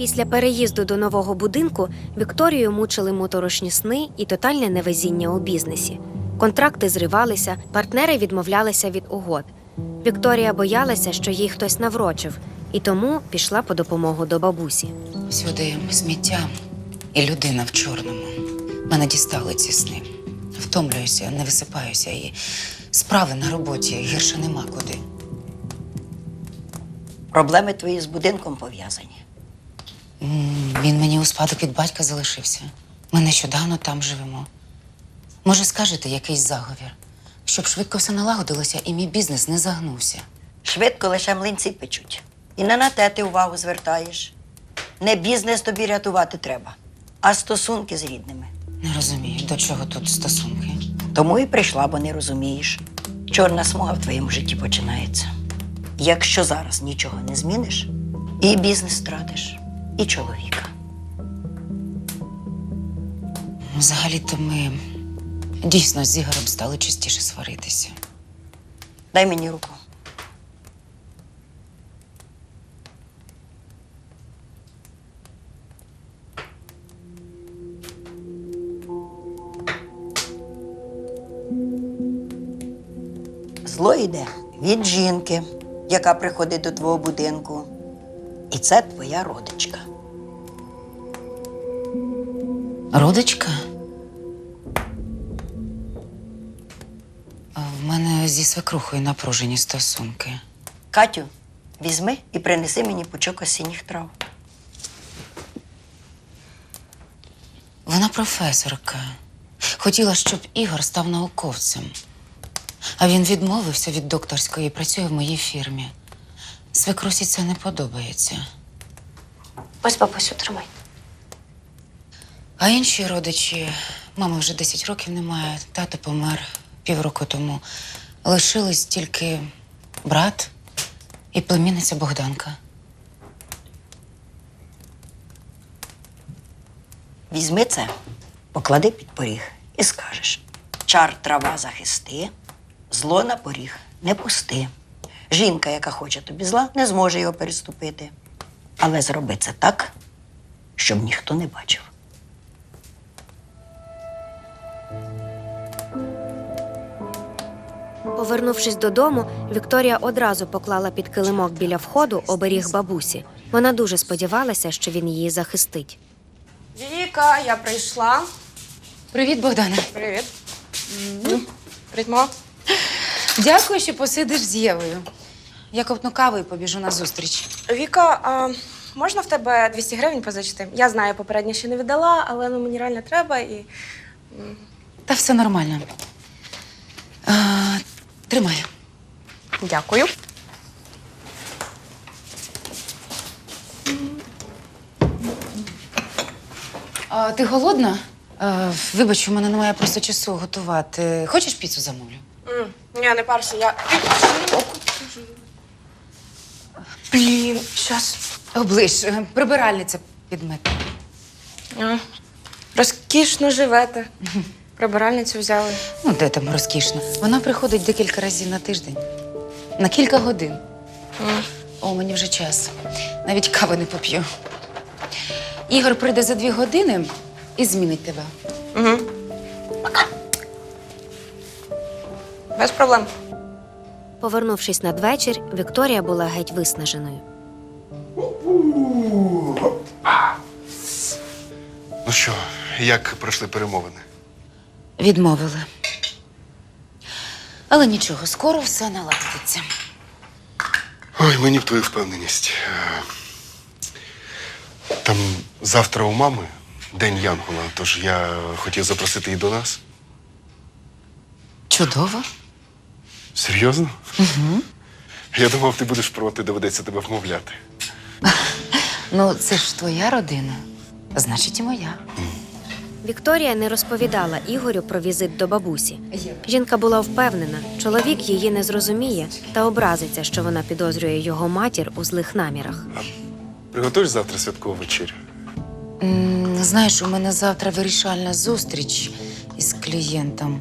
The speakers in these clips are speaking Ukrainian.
Після переїзду до нового будинку Вікторію мучили моторошні сни і тотальне невезіння у бізнесі. Контракти зривалися, партнери відмовлялися від угод. Вікторія боялася, що їй хтось наврочив, і тому пішла по допомогу до бабусі. Всюди сміття і людина в чорному. Мене дістали ці сни. Втомлююся, не висипаюся, і справи на роботі гірше нема куди. Проблеми твої з будинком пов'язані. Він мені у спадок від батька залишився. Ми нещодавно там живемо. Може, скажете якийсь заговір, щоб швидко все налагодилося і мій бізнес не загнувся. Швидко лише млинці печуть. І не на те ти увагу звертаєш. Не бізнес тобі рятувати треба, а стосунки з рідними. Не розумію, до чого тут стосунки. Тому і прийшла, бо не розумієш. Чорна смуга в твоєму житті починається. Якщо зараз нічого не зміниш, і бізнес втратиш, і чоловіка. Взагалі-то ми дійсно з Ігорем стали частіше сваритися. Дай мені руку. Зло йде від жінки, яка приходить до твого будинку. І це твоя родичка. Родичка? А В мене зі свекрухою напружені стосунки. Катю, візьми і принеси мені пучок осінніх трав. Вона професорка. Хотіла, щоб Ігор став науковцем. А він відмовився від докторської і працює в моїй фірмі. Свекрусі це не подобається. Ось бабусю, тримай. А інші родичі, мами вже 10 років немає, тато помер півроку тому. Лишились тільки брат і племінниця Богданка. Візьми це, поклади під поріг і скажеш: чар трава захисти, зло на поріг не пусти. Жінка, яка хоче тобі зла, не зможе його переступити. Але зроби це так, щоб ніхто не бачив. Повернувшись додому, Вікторія одразу поклала під килимок біля входу оберіг бабусі. Вона дуже сподівалася, що він її захистить. Віка, я прийшла. Привіт, Богдане. Привіт. Привіт, мама. Дякую, що посидиш з Євою. Я ковтну каву і побіжу на зустріч. Віка, а можна в тебе 200 гривень позичити? Я знаю, попередньо ще не віддала, але ну, мені реально треба і. Та все нормально. А, тримай. Дякую. А, ти голодна? А, вибач, у мене немає просто часу готувати. Хочеш піцу замовлю? М, Ні, не парся, я. Блін, щас. Оближ, е, прибиральниця підмете. А, Розкішно живете. Прибиральницю взяли. Ну, де там розкішно. Вона приходить декілька разів на тиждень. На кілька годин. М. О, мені вже час. Навіть кави не поп'ю. Ігор прийде за дві години і змінить тебе. Угу. Без проблем. Повернувшись надвечір, Вікторія була геть виснаженою. Ну що, як пройшли перемовини? Відмовили. Але нічого, скоро все наладиться. Ой, мені б твою впевненість. Е, Там завтра у мами день Янгола, тож я хотів запросити її до нас. Чудово. Серйозно? Угу. Я думав, ти будеш проти, доведеться тебе вмовляти. Ну, це ж твоя родина. Значить, і моя. Вікторія не розповідала Ігорю про візит до бабусі. Жінка була впевнена, чоловік її не зрозуміє та образиться, що вона підозрює його матір у злих намірах. Приготуєш завтра святкову вечерю. М, Знаєш, у мене завтра вирішальна зустріч із клієнтом.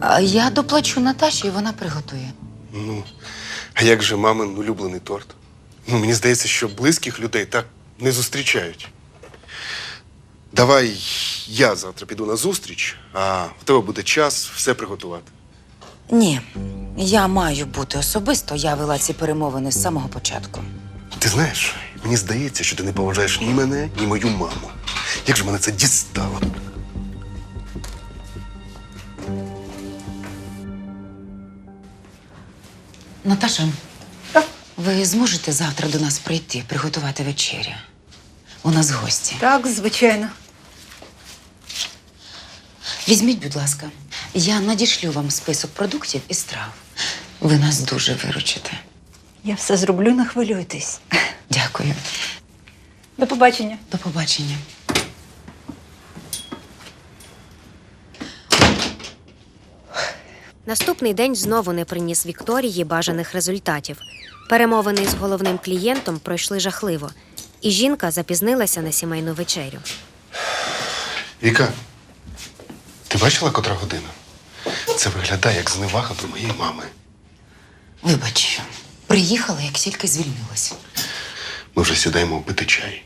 А я доплачу Наташі, і вона приготує. Ну, а як же мамин улюблений торт? Ну, мені здається, що близьких людей так не зустрічають. Давай я завтра піду на зустріч, а в тебе буде час все приготувати. Ні, я маю бути особисто. Я вела ці перемовини з самого початку. Ти знаєш, мені здається, що ти не поважаєш ні мене, ні мою маму. Як же мене це дістало? Наташа, ви зможете завтра до нас прийти, приготувати вечерю? У нас гості. Так, звичайно. Візьміть, будь ласка, я надішлю вам список продуктів і страв. Ви нас дуже виручите. Я все зроблю, не хвилюйтесь. Дякую. До побачення. До побачення. Наступний день знову не приніс Вікторії бажаних результатів. Перемовини з головним клієнтом пройшли жахливо, і жінка запізнилася на сімейну вечерю. Віка, ти бачила котра година? Це виглядає як зневага до моєї мами. Вибач, приїхала, як тільки звільнилася. Ми вже сідаємо пити чай.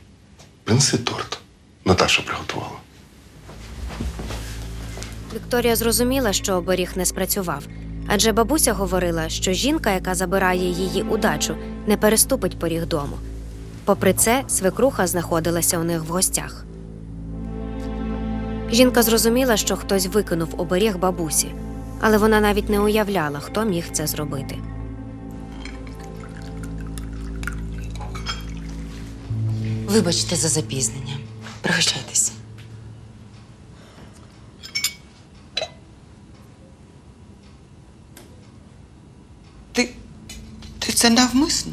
Принеси торт. Наташа приготувала. Вікторія зрозуміла, що оберіг не спрацював, адже бабуся говорила, що жінка, яка забирає її удачу, не переступить поріг дому. Попри це, свекруха знаходилася у них в гостях. Жінка зрозуміла, що хтось викинув оберіг бабусі, але вона навіть не уявляла, хто міг це зробити. Вибачте за запізнення. Пригощайтеся. Ти. ти це навмисно?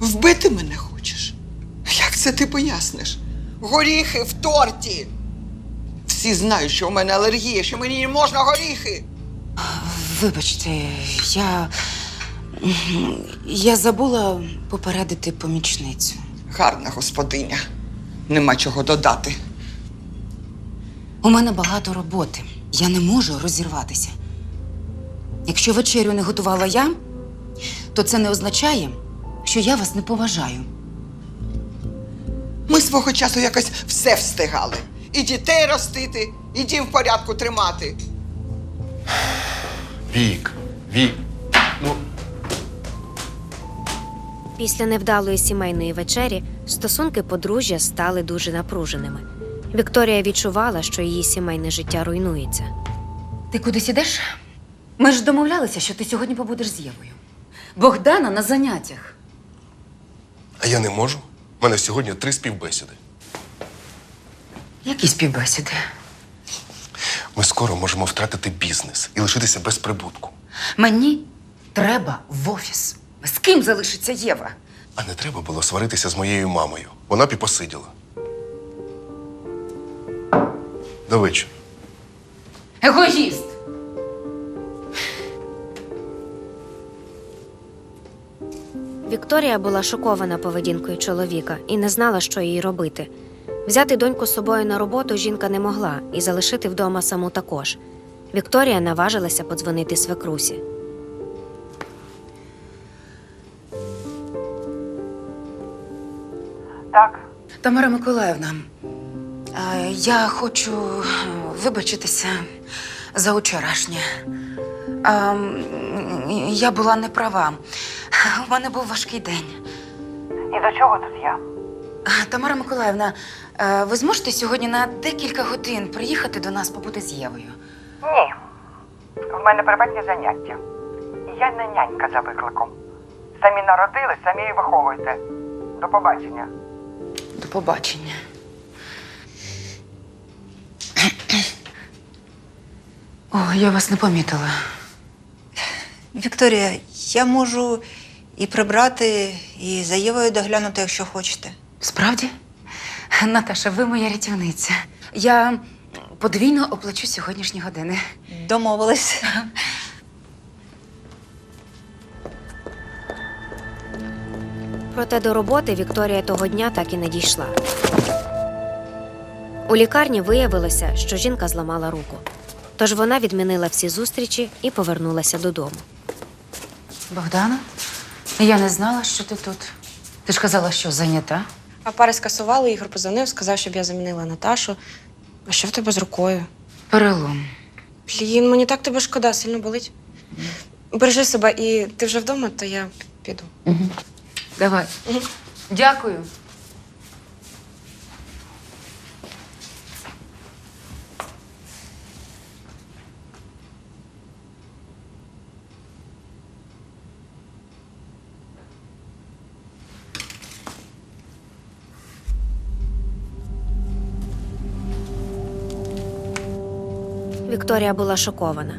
Вбити мене хочеш? Як це ти поясниш? Горіхи в торті. Всі знають, що у мене алергія, що мені не можна горіхи. Вибачте, я. Я забула попередити помічницю. Гарна господиня. Нема чого додати. У мене багато роботи. Я не можу розірватися. Якщо вечерю не готувала я, то це не означає, що я вас не поважаю. Ми свого часу якось все встигали. І дітей ростити, і дім в порядку тримати. Вік, Вік. Ну, Після невдалої сімейної вечері стосунки подружжя стали дуже напруженими. Вікторія відчувала, що її сімейне життя руйнується. Ти кудись ідеш? Ми ж домовлялися, що ти сьогодні побудеш з Євою. Богдана на заняттях. а я не можу. У мене сьогодні три співбесіди. Які співбесіди? Ми скоро можемо втратити бізнес і лишитися без прибутку. Мені треба в офіс. З ким залишиться Єва? А не треба було сваритися з моєю мамою. Вона б і посиділа. До вечора. Егоїст! Вікторія була шокована поведінкою чоловіка і не знала, що їй робити. Взяти доньку з собою на роботу жінка не могла і залишити вдома саму також. Вікторія наважилася подзвонити свекрусі. Так. Тамара Миколаївна, е, я хочу е, вибачитися за вчорашнє. Е, м, Я була не права. У мене був важкий день. І до чого тут я? Тамара Миколаївна, е, ви зможете сьогодні на декілька годин приїхати до нас побути з Євою? Ні. В мене приватні заняття. І я не нянька за викликом. Самі народили, самі і виховуйте. До побачення. До побачення. О, я вас не помітила. Вікторія, я можу і прибрати, і за Євою доглянути, якщо хочете. Справді? Наташа, ви моя рятівниця. Я подвійно оплачу сьогоднішні години. Домовились. Проте до роботи Вікторія того дня так і не дійшла. У лікарні виявилося, що жінка зламала руку. Тож вона відмінила всі зустрічі і повернулася додому. Богдана, я не знала, що ти тут. Ти ж казала, що зайнята. А пари скасували, Ігор позвонив, сказав, щоб я замінила Наташу. А що в тебе з рукою? Перелом. Блін, мені так тебе шкода, сильно болить. Бережи себе, і ти вже вдома, то я піду. Давай. Дякую. Вікторія була шокована.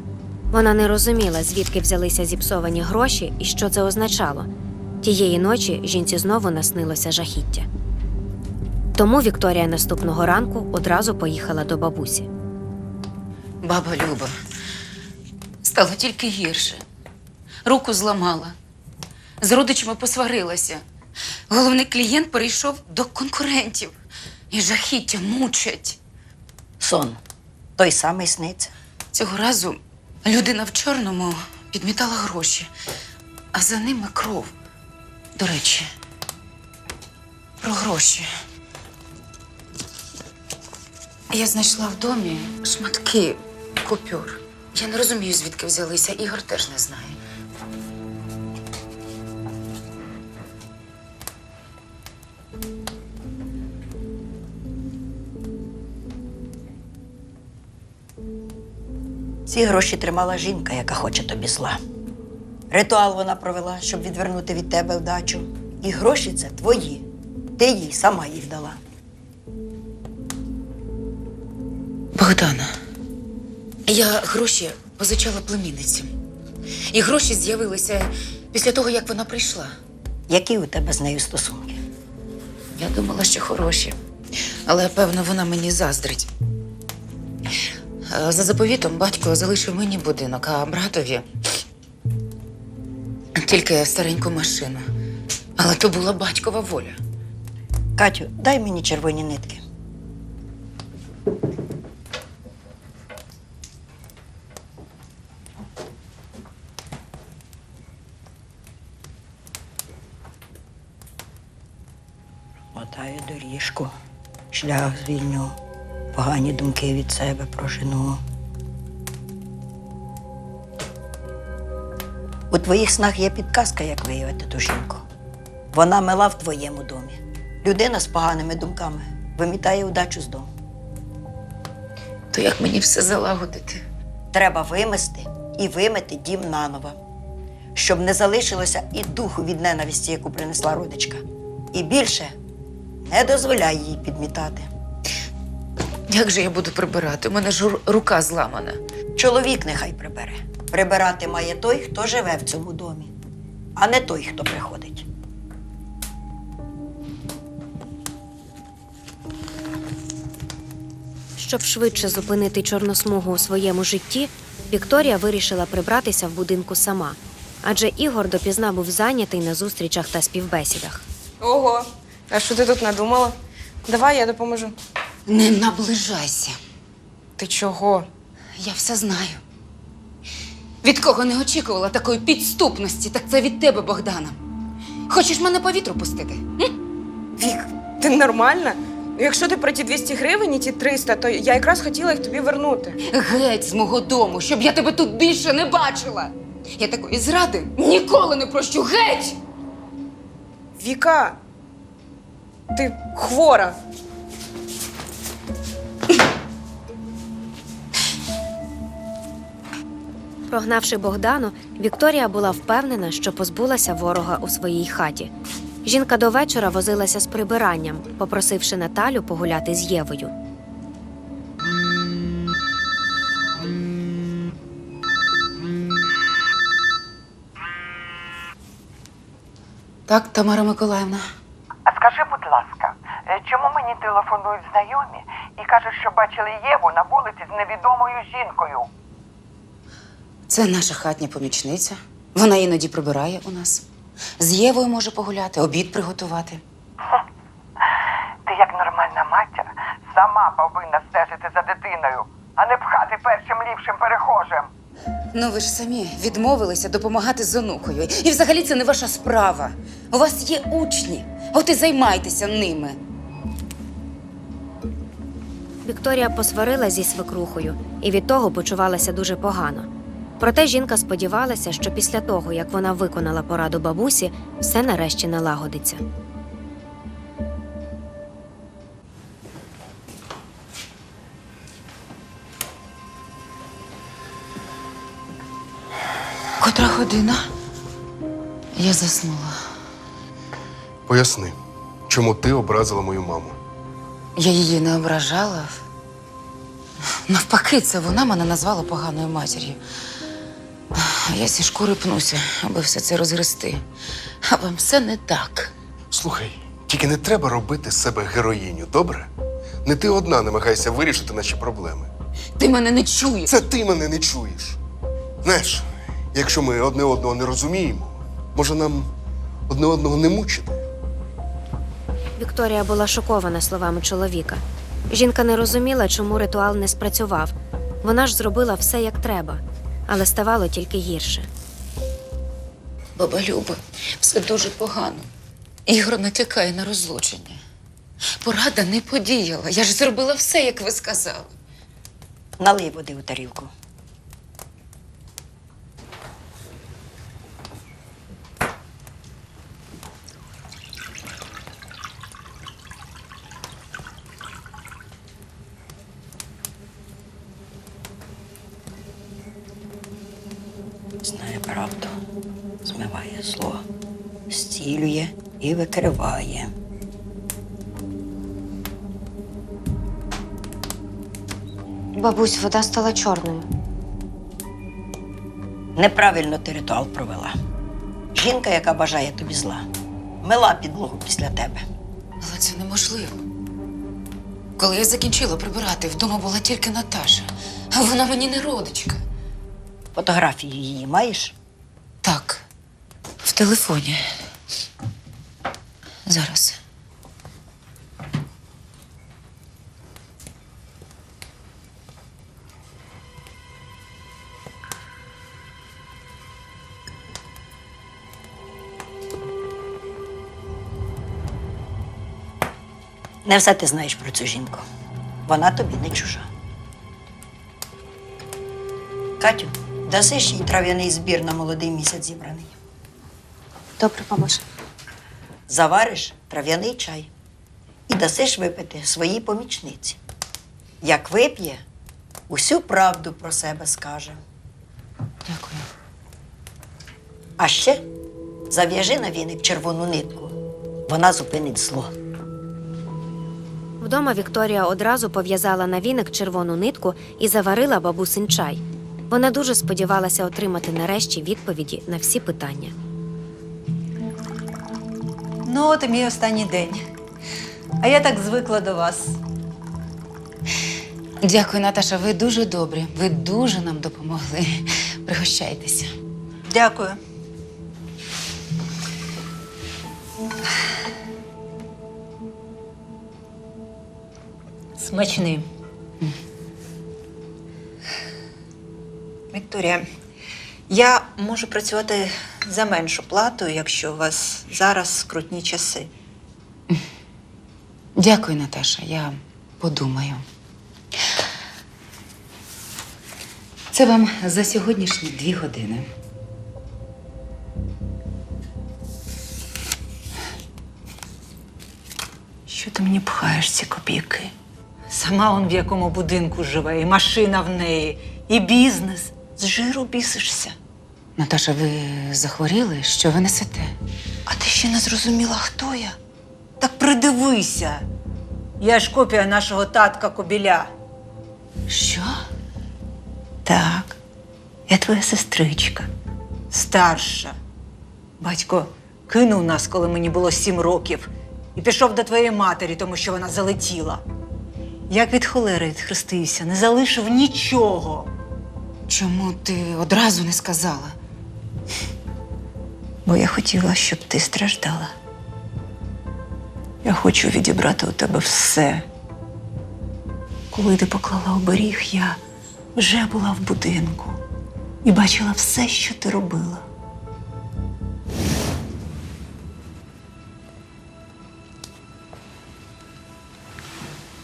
Вона не розуміла, звідки взялися зіпсовані гроші і що це означало. Тієї ночі жінці знову наснилося жахіття. Тому Вікторія наступного ранку одразу поїхала до бабусі. Баба Люба. Стало тільки гірше. Руку зламала. З родичами посварилася. Головний клієнт перейшов до конкурентів. І жахіття мучать. Сон. Той самий сниться. Цього разу людина в чорному підмітала гроші, а за ними кров. До речі, про гроші. Я знайшла в домі шматки купюр. Я не розумію, звідки взялися. Ігор теж не знає. Ці гроші тримала жінка, яка хоче тобі зла. Ритуал вона провела, щоб відвернути від тебе вдачу. І гроші це твої. Ти їй сама їх дала. Богдана, я гроші позичала племінниці. І гроші з'явилися після того, як вона прийшла. Які у тебе з нею стосунки? Я думала, що хороші. Але, певно, вона мені заздрить. Е, За заповітом батько залишив мені будинок, а братові тільки стареньку машину. Але то була батькова воля. Катю, дай мені червоні нитки. Мотаю доріжку, шлях звільню, погані думки від себе прожену. У твоїх снах є підказка, як виявити ту жінку. Вона мила в твоєму домі. Людина з поганими думками вимітає удачу з дому. То як мені все залагодити? Треба вимести і вимити дім наново, щоб не залишилося і духу від ненависті, яку принесла родичка. І більше не дозволяй їй підмітати. Як же я буду прибирати? У мене ж рука зламана. Чоловік нехай прибере. Прибирати має той, хто живе в цьому домі, а не той, хто приходить. Щоб швидше зупинити чорносмугу у своєму житті, Вікторія вирішила прибратися в будинку сама, адже Ігор допізна був зайнятий на зустрічах та співбесідах. Ого, а що ти тут надумала? Давай, я допоможу. Не наближайся. Ти чого? Я все знаю. Від кого не очікувала такої підступності, так це від тебе, Богдана. Хочеш мене по вітру пустити? М? Вік, ти нормальна? Якщо ти про ті 200 гривень і ті 300, то я якраз хотіла їх тобі вернути. Геть з мого дому, щоб я тебе тут більше не бачила. Я такої зради ніколи не прощу. Геть! Віка, ти хвора. Прогнавши Богдану, Вікторія була впевнена, що позбулася ворога у своїй хаті. Жінка до вечора возилася з прибиранням, попросивши Наталю погуляти з Євою. Так, Тамара Миколаївна. А скажи, будь ласка, е, чому мені телефонують знайомі і кажуть, що бачили Єву на вулиці з невідомою жінкою? Це наша хатня помічниця. Вона іноді прибирає у нас. З Євою може погуляти, обід приготувати. Ти, як нормальна матір, сама повинна стежити за дитиною, а не пхати першим ліпшим перехожим. Ну, ви ж самі відмовилися допомагати з онукою. І взагалі це не ваша справа. У вас є учні. От і займайтеся ними. Вікторія посварила зі свекрухою і від того почувалася дуже погано. Проте жінка сподівалася, що після того, як вона виконала пораду бабусі, все нарешті налагодиться. Котра година? Я заснула. Поясни, чому ти образила мою маму? Я її не ображала. Навпаки, це вона мене назвала поганою матір'ю. Я зі шкури пнуся, аби все це розгрести. А вам все не так. Слухай, тільки не треба робити з себе героїню, добре? Не ти одна намагайся вирішити наші проблеми. Ти мене не чуєш. Це ти мене не чуєш. Знаєш, якщо ми одне одного не розуміємо, може нам одне одного не мучити? Вікторія була шокована словами чоловіка. Жінка не розуміла, чому ритуал не спрацював. Вона ж зробила все як треба, але ставало тільки гірше. Баба Люба, все дуже погано. Ігор натякає на розлучення. Порада не подіяла. Я ж зробила все, як ви сказали. Налий води у тарілку. Знає правду, змиває зло, зцілює і викриває. Бабусь, вода стала чорною. Неправильно ти ритуал провела. Жінка, яка бажає тобі зла, мила підлогу після тебе. Але це неможливо. Коли я закінчила прибирати, вдома була тільки Наташа, а вона мені не родичка. Фотографії її маєш? Так, в телефоні. Зараз. Не все ти знаєш про цю жінку. Вона тобі не чужа. Катю, дасиш їй трав'яний збір на молодий місяць зібраний. Добре, бабусь. Завариш трав'яний чай і дасиш випити своїй помічниці. Як вип'є, усю правду про себе скаже. Дякую. А ще зав'яжи на віник червону нитку. Вона зупинить зло. Вдома Вікторія одразу пов'язала на віник червону нитку і заварила бабусин чай. Вона дуже сподівалася отримати нарешті відповіді на всі питання. Ну, от і мій останній день. А я так звикла до вас. Дякую, Наташа. Ви дуже добрі. Ви дуже нам допомогли. Пригощайтеся. Дякую. Смачний. Вікторія, я можу працювати за меншу плату, якщо у вас зараз скрутні часи. Дякую, Наташа. Я подумаю. Це вам за сьогоднішні дві години. Що ти мені пхаєш ці копійки? Сама он в якому будинку живе, і машина в неї, і бізнес. З жиру бісишся. Наташа, ви захворіли? Що ви несете? А ти ще не зрозуміла, хто я? Так придивися. Я ж копія нашого татка Кобіля. Що? Так, я твоя сестричка, старша. Батько кинув нас, коли мені було сім років, і пішов до твоєї матері, тому що вона залетіла. Як від холери відхрестився, не залишив нічого. Чому ти одразу не сказала? Бо я хотіла, щоб ти страждала. Я хочу відібрати у тебе все. Коли ти поклала оберіг, я вже була в будинку і бачила все, що ти робила.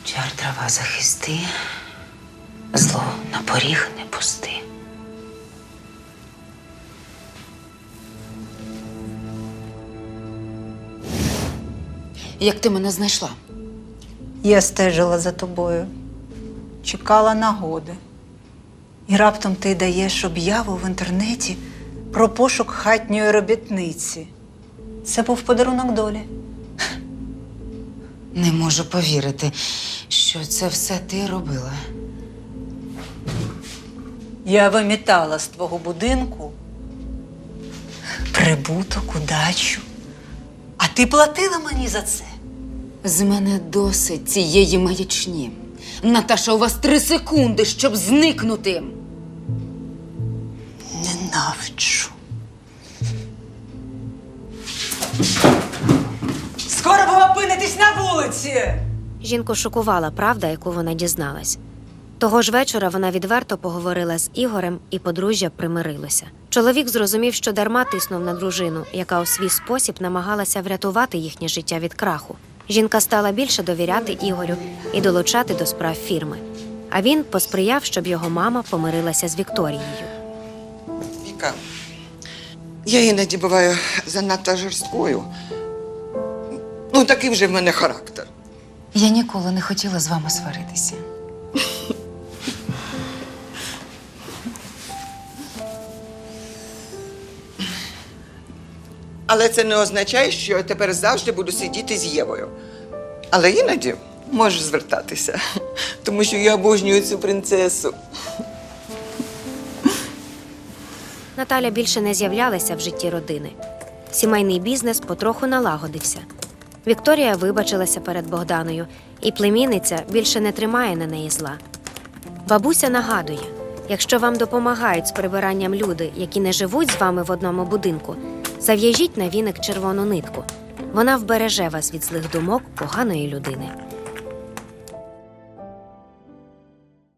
Чар трава захисти зло на поріг не пусти. Як ти мене знайшла? Я стежила за тобою, чекала нагоди. І раптом ти даєш об'яву в інтернеті про пошук хатньої робітниці. Це був подарунок долі. Не можу повірити, що це все ти робила. Я вимітала з твого будинку прибуток, удачу. А ти платила мені за це. З мене досить цієї маячні. Наташа, у вас три секунди, щоб зникнути. Ненавиджу. Скоро ви опинитесь на вулиці. Жінку шокувала правда, яку вона дізналась. Того ж вечора вона відверто поговорила з Ігорем, і подружжя примирилося. Чоловік зрозумів, що дарма тиснув на дружину, яка у свій спосіб намагалася врятувати їхнє життя від краху. Жінка стала більше довіряти Ігорю і долучати до справ фірми. А він посприяв, щоб його мама помирилася з Вікторією. Віка, я іноді буваю занадто жорсткою. Ну, такий вже в мене характер. Я ніколи не хотіла з вами сваритися. Але це не означає, що я тепер завжди буду сидіти з Євою. Але іноді можеш звертатися, тому що я обожнюю цю принцесу. Наталя більше не з'являлася в житті родини. Сімейний бізнес потроху налагодився. Вікторія вибачилася перед Богданою, і племінниця більше не тримає на неї зла. Бабуся нагадує: якщо вам допомагають з прибиранням люди, які не живуть з вами в одному будинку, зав'яжіть на віник червону нитку. Вона вбереже вас від злих думок поганої людини.